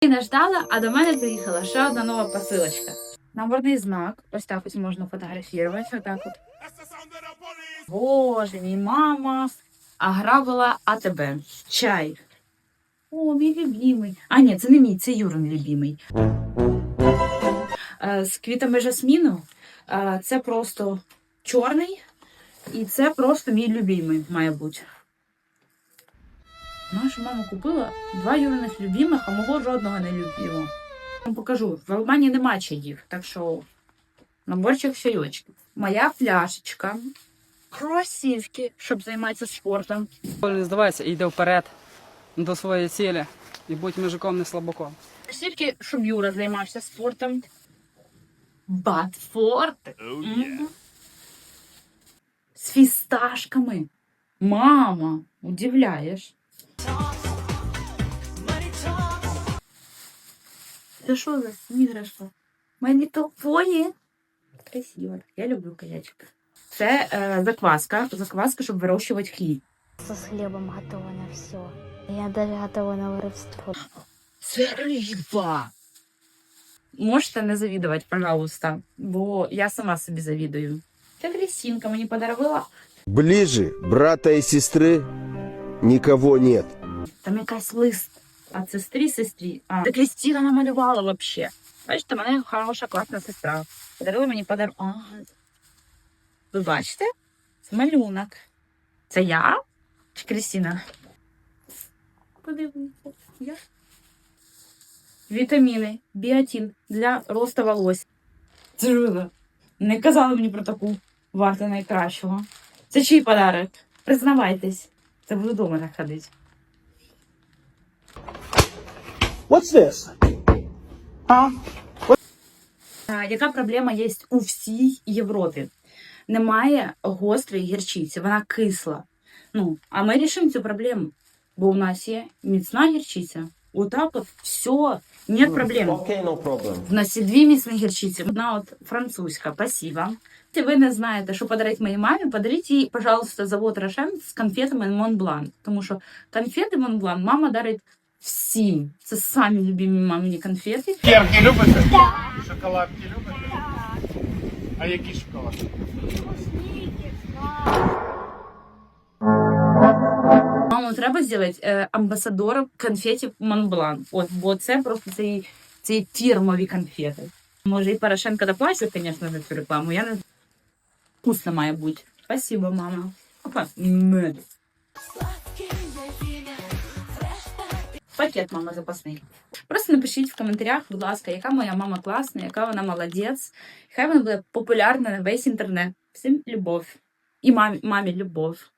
І не ждала, а до мене заїхала ще одна нова посилочка. Наборний знак. Ось так ось можна фотографувати. Отак от. Боже мій мама ограбила АТБ. Чай. О, мій любимий. А, ні, це не мій, це Юрин любимий. Е, З квітами жасміну. Е, Це просто чорний. І це просто мій любимий, має бути. Наша мама купила два Юриних любимих, а мого жодного не любимого. Вам покажу. В Алмані нема чаїв, так що наборчик чайочків. Моя пляшечка. Кросівки, щоб займатися спортом. Не здавайся і йди вперед до своєї цілі. І будь мужиком, не слабаком. Кросівки, щоб Юра займався спортом. Батфорти. Мгм. З фісташками. Мама, удивляєш. Це що за іграшка? Мені то поні. Красиво. Я люблю конячок. Це е, закваска. Закваска, щоб вирощувати хліб. С хлебом готова на все. Я даже готова на воровство. Це риба. Можете не завідувати, пожалуйста, бо я сама собі завідую. Це Крістінка мені подарувала. Ближе брата и сестры никого нет. Там якась лист. А сестрі сестрі. А, це Крістіна намалювала вообще. Бачите, в мене хороша класна сестра. Подарила мені подарунок. Ви бачите? Це малюнок. Це я? Чи Крістіна? Подивіться. Я. Вітаміни, біотин для росту волосся. Це не казали мені про таку варту найкращого. Це чий подарок? Признавайтесь. Це буду вдома находити. What's this? Huh? А, Яка проблема є у всій Європі? Немає гострої гірчиці, вона кисла. Ну, а ми рішимо цю проблему, бо у нас є міцна гірчиця. Отак от все, нет проблем. Okay, no problem. У нас є дві міцні гірчиці. Одна от французька, спасибо. Якщо ви не знаєте, що подарити моїй мамі, подаріть їй, пожалуйста, завод Рошен з конфетами Монблан. Тому що конфети Монблан мама дарить всім. Це самі любимі мамині конфети. Цукерки любите? Шоколадки любите? А які шоколад? Маму треба зробити е, амбасадором конфетів Монблан. От, бо це просто ці, ці фірмові конфети. Може, і Порошенко доплачує, звісно, за цю рекламу. Я не вкусно має бути. Спасибо, мама. Опа, мед. Пакет мама запасний. Просто напишіть в коментарях, будь ласка, яка моя мама класна, яка вона молодець. Хай вона буде популярна на весь інтернет. Всім любов. І мамі, мамі любов.